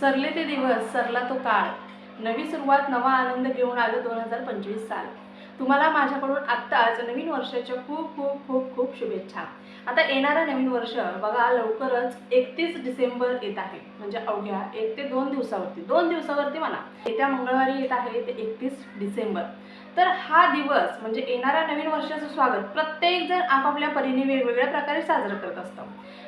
सरले ते दिवस सरला तो काळ. नवी सुरुवात नवा आनंद घेऊन आलं दोन हजार पंचवीस साल. तुम्हाला माझ्याकडून आत्ताच नवीन वर्षाच्या खूप खूप खूप खूप शुभेच्छा. आता येणारं नवीन वर्ष बघा लवकरच एकतीस डिसेंबर येत आहे. म्हणजे अवघ्या एक ते दोन दिवसावरती दोन दिवसावरती म्हणा. येत्या मंगळवारी येत आहे ते एकतीस डिसेंबर. तर हा दिवस म्हणजे येणाऱ्या नवीन वर्षाचं स्वागत प्रत्येकजण आपापल्या परीने वेगवेगळ्या प्रकारे साजरं करत असतं.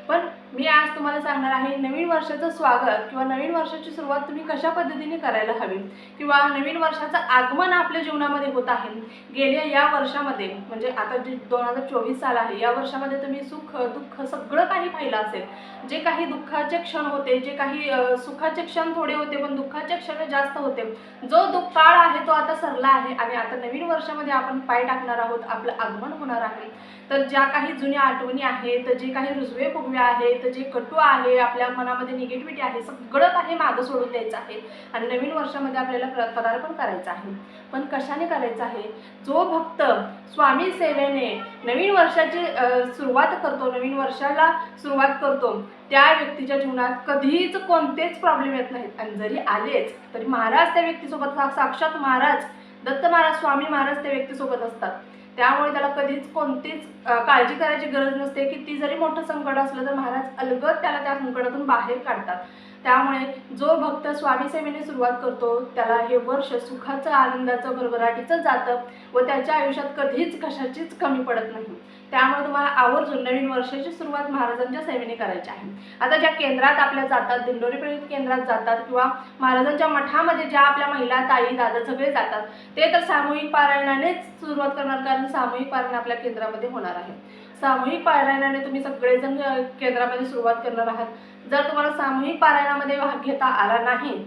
पण मी आज तुम्हाला सांगणार आहे नवीन वर्षाचं स्वागत किंवा नवीन वर्षाची सुरुवात तुम्ही कशा पद्धतीने करायला हवी? किंवा नवीन वर्षाचं आगमन आपल्या जीवनामध्ये होत आहे. गेल्या या वर्षामध्ये म्हणजे आता जे दोन हजार चोवीस साल आहे या वर्षामध्ये तुम्ही सुख दुःख सगळं काही पाहिलं असेल. जे काही दुःखाचे क्षण होते जे काही सुखाचे क्षण थोडे होते पण दुःखाचे क्षण जास्त होते. जो दुःख काळ आहे तो आता सरला आहे. आणि आता नवीन वर्षामध्ये आपण पाय टाकणार आहोत आपलं आगमन होणार आहे. तर ज्या काही जुन्या आठवणी आहेत जे काही रुजवे फुगवे आहेत जे कटू आहे आपल्या मनामध्ये निगेटिव्हिटी आहे सगळं काही मागं सोडून द्यायचं आहे. आणि नवीन वर्षामध्ये आपल्याला प्र- पदार्पण करायचं आहे. पण कशाने करायचं आहे? जो भक्त स्वामी सेवेने नवीन वर्षाची सुरुवात करतो नवीन वर्षाला सुरुवात करतो त्या व्यक्तीच्या जीवनात कधीच कोणतेच प्रॉब्लेम येत नाहीत. आणि जरी आलेच तरी महाराज त्या व्यक्तीसोबत साक्षात महाराज दत्त महाराज स्वामी महाराज त्या व्यक्तीसोबत असतात. त्यामुळे त्याला कधीच कोणतीच काळजी करायची गरज नसते की ती जरी मोठं संकट असलं तर महाराज अलगद त्याला त्या संकटातून बाहेर काढतात. त्यामुळे जो भक्त स्वामी सेवेने सुरुवात करतो त्याला हे वर्ष सुखाचं आनंदाचं भरभराटीचं जातं व त्याच्या आयुष्यात कधीच कशाचीच कमी पडत नाही. त्यामुळे तुम्हाला आवर्जून नवीन वर्षाची सुरुवात महाराजांच्या सेवेने करायची आहे. आता ज्या केंद्रात आपल्या जातात दिंडोरी प्रेरित केंद्रात जातात किंवा महाराजांच्या मठामध्ये ज्या आपल्या महिला ताई दादा सगळे जातात ते तर सामूहिक पारायणानेच सुरुवात करणार कारण सामूहिक पारायण आपल्या केंद्रामध्ये होणार आहे. सामूहिक पारायणाने तुम्ही सगळेजण केंद्रामध्ये सुरुवात करणार आहात. जर तुम्हाला सामूहिक पारायणामध्ये भाग घेता आला नाही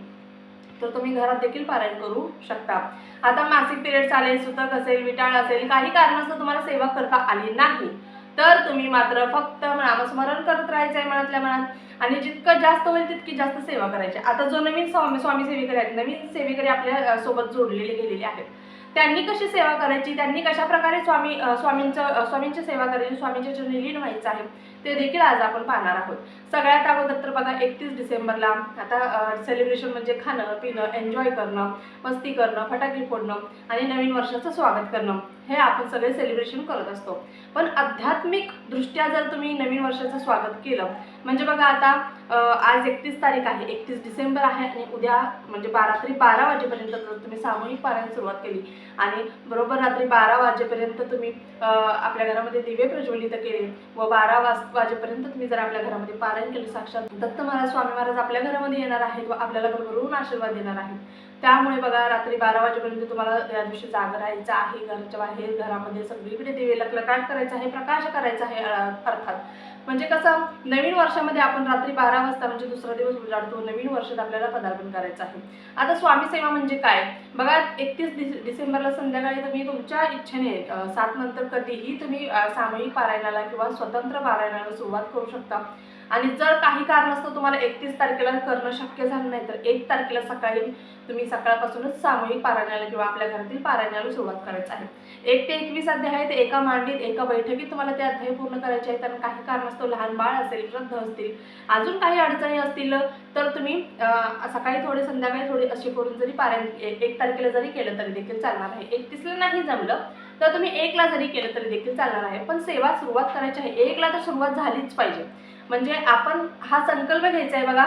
तर तुम्ही घरात देखील पारायण करू शकता. आता मासिक पिरियड चालेल सुतक असेल विटाळ असेल काही कारणास्तव तुम्हाला सेवा करता आली नाही. तर तुम्ही मात्र फक्त नामस्मरण करत राहायचं आहे मनातल्या मनात आणि जितकं जास्त होईल तितकी जास्त सेवा करायची. आता जो नवीन स्वामी स्वामी सेवेकरी आहेत नवीन सेवेकरी आपल्यासोबत जोडलेले गेलेले आहेत. त्यांनी कशी सेवा करायची? त्यांनी कशा प्रकारे स्वामी स्वामींचं स्वामींची सेवा करायची? स्वामींच्या चरणी लीन व्हायचं आहे ते देखील आज आपण पाहणार आहोत. सगळ्यात अगोदर तर बघा एकतीस डिसेंबरला आता सेलिब्रेशन म्हणजे खाणं पिणं एन्जॉय करणं मस्ती करणं फटाके फोडणं आणि नवीन वर्षाचं स्वागत करणं हे आपण सगळे सेलिब्रेशन करत असतो. पण आध्यात्मिक दृष्ट्या जर तुम्ही नवीन वर्षाचं स्वागत केलं म्हणजे बघा आता आज एकतीस तारीख आहे एकतीस डिसेंबर आहे आणि उद्या म्हणजे बारा रात्री बारा वाजेपर्यंत जर तुम्ही सामूहिक पारायण सुरुवात केली. आणि बरोबर रात्री बारा वाजेपर्यंत तुम्ही आपल्या घरामध्ये दिवे प्रज्वलित केले व बारा वाज वाजेपर्यंत तुम्ही जर आपल्या घरामध्ये पारायण केले साक्षात दत्त महाराज स्वामी महाराज आपल्या घरामध्ये येणार आहेत व आपल्याला भरभरून आशीर्वाद देणार आहेत. त्यामुळे बघा रात्री बारा वाजेपर्यंत तुम्हाला या दिवशी जाग राहायचं आहे. घराच्या बाहेर घरामध्ये सगळीकडे दिवे लकलकाट करायचं आहे प्रकाश करायचा आहे अर्थात. म्हणजे कसं नवीन वर्षामध्ये आपण रात्री बारा वाजता म्हणजे दुसरा दिवस उजाडतो नवीन वर्षात आपल्याला पदार्पण करायचं आहे. आता स्वामी सेवा म्हणजे काय? बघा एकतीस डिस डिसेंबरला संध्याकाळी तुम्ही तुमच्या इच्छेने सात नंतर कधीही तुम्ही सामूहिक पारायणाला किंवा स्वतंत्र पारायणाला सुरुवात करू शकता. आणि जर काही कारणास्तव तुम्हाला एकतीस तारखेला करणं शक्य झालं नाही तर एक तारखेला सकाळी तुम्ही सकाळपासूनच सामूहिक पारायणाला किंवा आपल्या घरातील पारायणाला सुरुवात करायचं आहे. एक ते एकवीस अध्याय आहेत एका मांडीत एका बैठकीत तुम्हाला ते अध्याय पूर्ण करायचे आहेत. कारण काही कारणास्तव लहान बाळ असेल वृद्ध असतील अजून काही अडचणी असतील तर तुम्ही सकाळी थोडे संध्याकाळी थोडे असे करून जरी पारायण ए- एक तारखेला जरी केलं तरी देखील चालणार आहे. एकतीसला नाही जमलं तर तुम्ही एकला जरी केलं तरी देखील चालणार आहे. पण सेवा सुरुवात करायची आहे. एकला तर सुरुवात झालीच पाहिजे. म्हणजे आपण हा संकल्प घ्यायचा आहे बघा.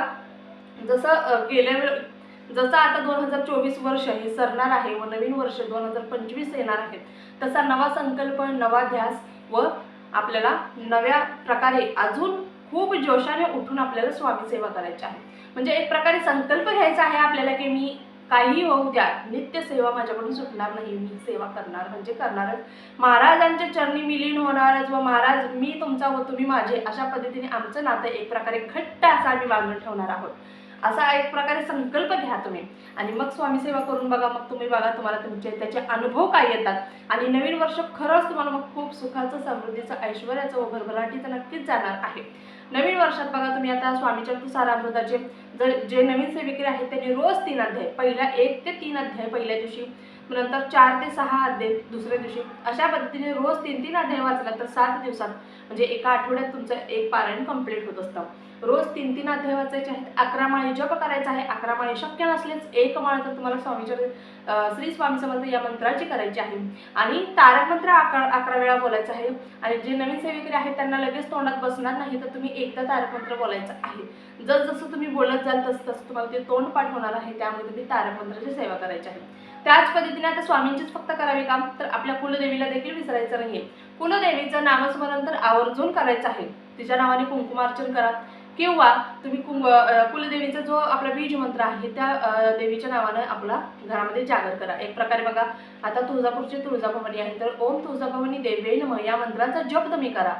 जसं गेल्या वेळ जसं आता दोन हजार चोवीस वर्ष हे सरणार आहे व नवीन वर्ष दोन हजार पंचवीस येणार आहे तसा नवा संकल्प नवा ध्यास व आपल्याला नव्या प्रकारे अजून खूप जोशाने उठून आपल्याला स्वामी सेवा करायची आहे म्हणजे एक प्रकारे संकल्प घ्यायचा आहे आपल्याला की मी काही होऊ द्या नित्य सेवा माझ्याकडून सुटणार नाही मी सेवा करणार म्हणजे करणारच. महाराजांच्या चरणी मिलीन होणारच व महाराज मी तुमचा व तुम्ही माझे अशा पद्धतीने आमचं नातं एक प्रकारे घट्ट असं आम्ही बांधून ठेवणार आहोत. असा एक प्रकारे संकल्प घ्या तुम्ही. आणि मग स्वामी सेवा करून बघा मग तुम्ही बघा तुम्हाला तुमचे त्याचे अनुभव काय येतात. आणि नवीन वर्ष खरंच तुम्हाला मग खूप सुखाचं समृद्धीचं ऐश्वर्याचं व भरभराटीचं नक्कीच जाणार आहे. नवीन वर्षात बघा तुम्ही आता स्वामीचरित्र सारामृताचे जर जे नवीन सेविकरी आहेत त्यांनी रोज तीन अध्याय पहिल्या एक ते तीन अध्याय पहिल्या दिवशी नंतर चार ते सहा अध्याय दुसऱ्या दिवशी. अशा पद्धतीने रोज तीन तीन अध्याय वाचला तर सात दिवसात म्हणजे एका आठवड्यात तुमचं एक पारायण कंप्लीट होत असतं. रोज तीन तीन अध्याय वाचायचे आहेत अकरा माळी जप करायचा आहे अकरा माळी शक्य नसलेच एक माळ तर तुम्हाला स्वामीच्या श्री स्वामी समर्थ या मंत्राची करायची आहे. आणि तारक मंत्र अकरा अकरा वेळा बोलायचं आहे. आणि जे नवीन सेवेकरी आहेत त्यांना लगेच तोंडात बसणार नाही तर तुम्ही एकदा तारक मंत्र बोलायचं आहे. जसजसं तुम्ही बोलत जाल तसं तसं तुम्हाला ते तोंड पाठ होणार आहे त्यामुळे तुम्ही तारक मंत्राची सेवा करायची आहे. त्याच पद्धतीने आता स्वामींचीच फक्त करावे काम तर आपल्या कुलदेवीला देखील विसरायचं नाही कुलदेवीचं नामस्मरण तर आवर्जून करायचं आहे. तिच्या नावाने कुंकुमार्चन करा. किंवा तुम्ही कुंभ कुलदेवीचा जो आपला बीज मंत्र आहे त्या देवीच्या नावानं आपला घरामध्ये जागर करा. एक प्रकारे बघा आता तुळजापूरची तुळजाभवानी आहे तर ओम तुळजाभवानी देवे नम या मंत्राचा जप तुम्ही करा.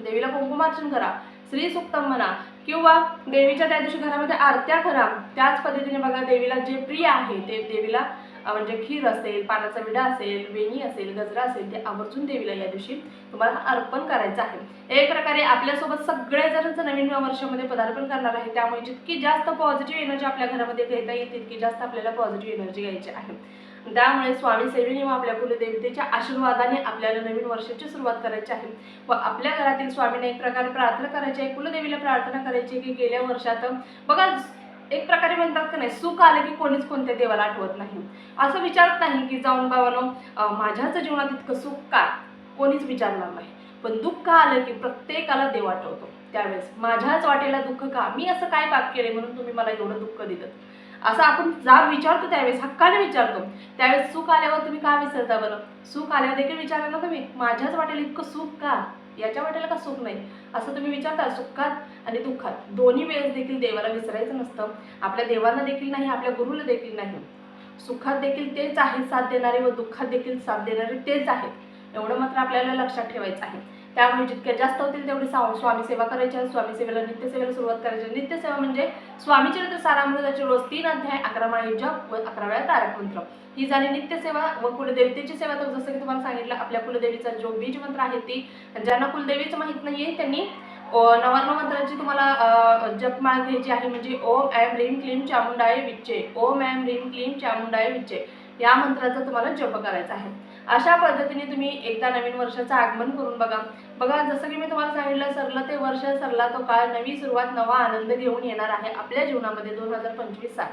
देवीला कुंकुमार्चन करा. श्री सुक्तम म्हणा किंवा देवीच्या त्या दिवशी घरामध्ये आरत्या करा त्याच पद्धतीने बघा देवीला जे प्रिय आहे ते देवीला म्हणजे खीर असेल पानाचा विडा असेल वेणी असेल गजरा असेल ते आवर्जून देवीला या दिवशी तुम्हाला अर्पण करायचं आहे. एक प्रकारे आपल्यासोबत सगळे जणांचं नवीन वर्षामध्ये पदार्पण करणार आहे त्यामुळे जितकी जास्त पॉझिटिव्ह एनर्जी आपल्या घरामध्ये घेता येईल तितकी जास्त आपल्याला पॉझिटिव्ह एनर्जी घ्यायची आहे. त्यामुळे स्वामी सेवेने व आपल्या कुलदेवतेच्या आशीर्वादाने आपल्याला नवीन वर्षाची सुरुवात करायची आहे. व आपल्या घरातील स्वामीने एक प्रकारे प्रार्थना करायची आहे. कुलदेवीला प्रार्थना करायची की गेल्या वर्षात बघा एक प्रकारे म्हणतात का नाही सुख आलं की कोणीच कोणत्या देवाला आठवत नाही. असं विचारत नाही की जाऊन बाबानो माझ्याच जीवनात इतकं सुख का? कोणीच विचारणार नाही. पण दुःख आलं की प्रत्येकाला देव आठवतो. त्यावेळेस माझ्याच वाटेला दुःख का? मी असं काय पाप केले म्हणून तुम्ही मला एवढं दुःख दिलं? असं आपण जा विचारतो त्यावेळेस हक्काने विचारतो. त्यावेळेस सुख आल्यावर तुम्ही का विसरता बरं? सुख आल्यावर देखील विचारलं ना तुम्ही? माझ्याच वाटेला इतकं सुख का? याच्या वाटेला का सुख नाही? असं तुम्ही विचारता सुखात आणि दुःखात. दोन्ही वेळेस देखील देवाला विसरायचं नसतं. आपल्या देवांना देखील नाही आपल्या गुरुला देखील नाही. सुखात देखील तेच आहेत साथ देणारे व दुःखात देखील साथ देणारे तेच आहेत. एवढं मात्र आपल्याला लक्षात ठेवायचं आहे. त्यामुळे जितक्या जास्त होतील तेवढी सा स्वामी सेवा करायची आहे स्वामीसेवेला नित्यसेवेला सुरुवात करायची. आहे. नित्यसेवा म्हणजे स्वामीचरित्र सारामृताचे रोज तीन अध्याय अकरा माळी जप व अकरा वेळा तारक मंत्र. ही झाली नित्यसेवा व कुलदेवतेची सेवा. तर जसं की तुम्हाला सांगितलं आपल्या कुलदेवीचा जो बीज मंत्र आहे ती ज्यांना कुलदेवीच माहीत नाहीये त्यांनी अ, नवर्ण मंत्राची तुम्हाला जपमाळ घ्यायची आहे म्हणजे ओम ॲम रीम क्लीम चामुंडाय विच्चे. ओम ॲम रीम क्लीम चामुंडाय विच्चे. या मंत्राचा तुम्हाला जप करायचा आहे. अशा पद्धतीने तुम्ही एकदा नवीन वर्षाचं आगमन करून बघा. बघा जसं की मी तुम्हाला सांगितलं सरलं ते वर्ष सरला तो काळ नवी सुरुवात नवा आनंद घेऊन येणार आहे आपल्या जीवनामध्ये दोन हजार पंचवीस साल.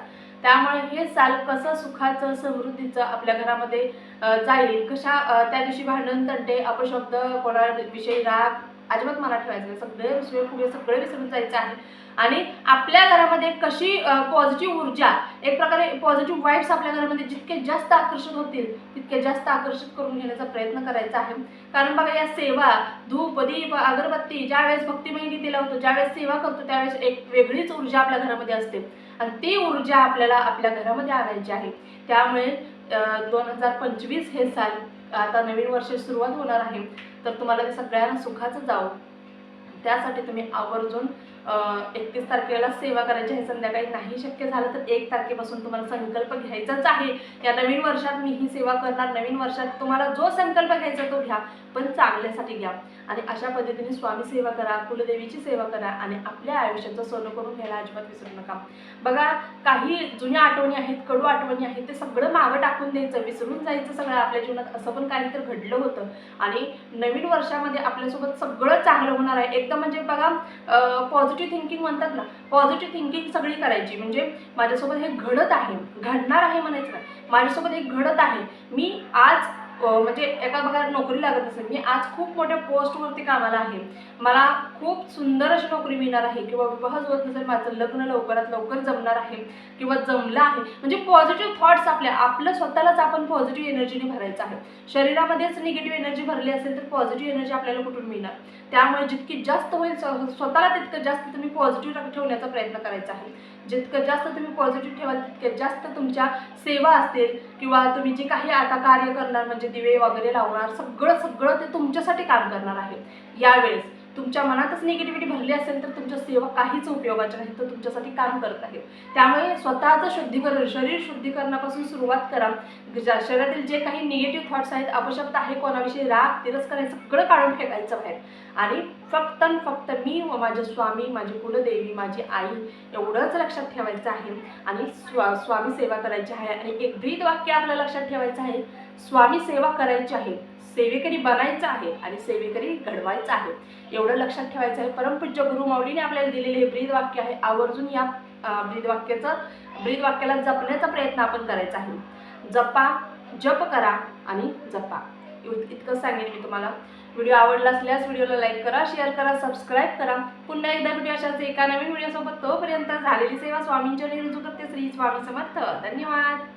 त्यामुळे हे साल कसं सुखाचं समृद्धीचं आपल्या घरामध्ये जाईल? कशा त्या दिवशी भांडण तंटे अपशब्द कोणाविषयी राग अजिबात मला ठेवायचं सगळे विसरून सगळे विसरून जायचं आहे. आणि आपल्या घरामध्ये कशी पॉझिटिव्ह ऊर्जा एक प्रकारे पॉझिटिव्ह वाईब्स आपल्या घरामध्ये जितके जास्त आकर्षित होतील तितके जास्त आकर्षित करून घेण्याचा प्रयत्न करायचा आहे. कारण बघा या सेवा धूप दीप अगरबत्ती ज्यावेळेस भक्तिमय गीतेला होतो ज्यावेळेस सेवा करतो त्यावेळेस एक वेगळीच ऊर्जा आपल्या घरामध्ये असते. आणि ती ऊर्जा आपल्याला आपल्या घरामध्ये आणायची आहे. त्यामुळे दोन हजार पंचवीस हे साल आता नवीन वर्ष सुरुवात होणार आहे. तर तुम्हाला ते सगळ्यांना सुखाचं जावं. त्यासाठी तुम्ही आवर्जून एकतीस तारखेला सेवा करायची आहे संध्याकाळी नाही शक्य झालं तर एक तारखेपासून तुम्हाला संकल्प घ्यायचाच आहे. या नवीन वर्षात मी ही सेवा करणार नवीन वर्षात तुम्हाला जो संकल्प घ्यायचा तो घ्या. पण चांगल्यासाठी घ्या. आणि अशा पद्धतीने स्वामी सेवा करा कुलदेवीची सेवा करा आणि आपल्या आयुष्याचं सोनं करून घ्यायला अजिबात विसरू नका. बघा काही जुन्या आठवणी आहेत कडू आठवणी आहेत ते सगळं मागं टाकून द्यायचं विसरून जायचं सगळं आपल्या जीवनात. असं पण काही तर घडलं होतं. आणि नवीन वर्षामध्ये आपल्यासोबत सगळं चांगलं होणार आहे. एकदम म्हणजे बघा पॉझिटिव्ह थिंकिंग म्हणतात ना पॉझिटिव्ह थिंकिंग सगळी करायची. म्हणजे माझ्यासोबत हे घडत आहे. घडणार आहे म्हणायचं माझ्यासोबत हे घडत आहे. मी आज म्हणजे एका बघा नोकरी लागत असेल. मी आज खूप मोठ्या पोस्टवरती कामाला आहे. मला खूप सुंदर अशी नोकरी मिळणार आहे किंवा विवाह होत नसेल माझं लग्न लवकरात लवकर जमणार आहे किंवा जमलं आहे. म्हणजे पॉझिटिव्ह थॉट्स आपल्या आपलं स्वतःलाच आपण पॉझिटिव्ह एनर्जीने भरायचं आहे. शरीरामध्येच निगेटिव्ह एनर्जी भरली असेल तर पॉझिटिव्ह एनर्जी आपल्याला कुठून मिळणार? त्यामुळे जितकी जास्त होईल स्वतःला तितकं जास्त तुम्ही पॉझिटिव्ह ठेवण्याचा प्रयत्न करायचा आहे. जितकं जास्त तुम्ही पॉझिटिव्ह ठेवाल तितक्या जास्त तुमच्या सेवा असतील किंवा तुम्ही जे काही आता कार्य करणार म्हणजे दिवे वगैरे लावणार सगळं सगळं ते तुमच्यासाठी काम करणार आहे यावेळेस तुमच्या मनातच निगेटिव्हिटी भरली असेल तर तुमच्या सेवा काहीच उपयोगाच्या नाही तर तुमच्यासाठी काम करत आहे. त्यामुळे स्वतःचं शुद्धीकरण शरीर शुद्धीकरणापासून सुरुवात करा. ज्या शरीरातील जे काही निगेटिव्ह थॉट्स आहेत अपशब्द आहे कोणाविषयी राग तिरस्कार हे सगळं काढून फेकायचं बाहेर. आणि फक्त फक्त मी व माझे स्वामी माझी कुलदेवी माझी आई एवढंच लक्षात ठेवायचं आहे. आणि स्वा स्वामी सेवा करायची आहे. आणि एक ब्रीद वाक्य आपल्या लक्षात ठेवायचं आहे. स्वामी सेवा करायची आहे. सेवेकरी बनायचं आहे आणि सेवेकरी घडवायचं आहे. एवढं लक्षात ठेवायचं आहे. परमपूज्य गुरु माऊलीने आपल्याला दिलेले हे ब्रीद वाक्य आहे. आवर्जून या ब्रीद वाक्याचं ब्रीद वाक्याला जपण्याचा प्रयत्न आपण करायचा आहे. जपा जप करा आणि जपा. इत- इतकंच सांगेन मी तुम्हाला. व्हिडिओ आवडला असल्यास व्हिडिओला लाईक करा शेअर करा सबस्क्राईब करा. पुन्हा एकदा व्हिडिओ अशाच एका नवीन व्हिडिओसोबत तोपर्यंत झालेली सेवा स्वामींच्या रुजू करते श्री स्वामी समर्थ. धन्यवाद.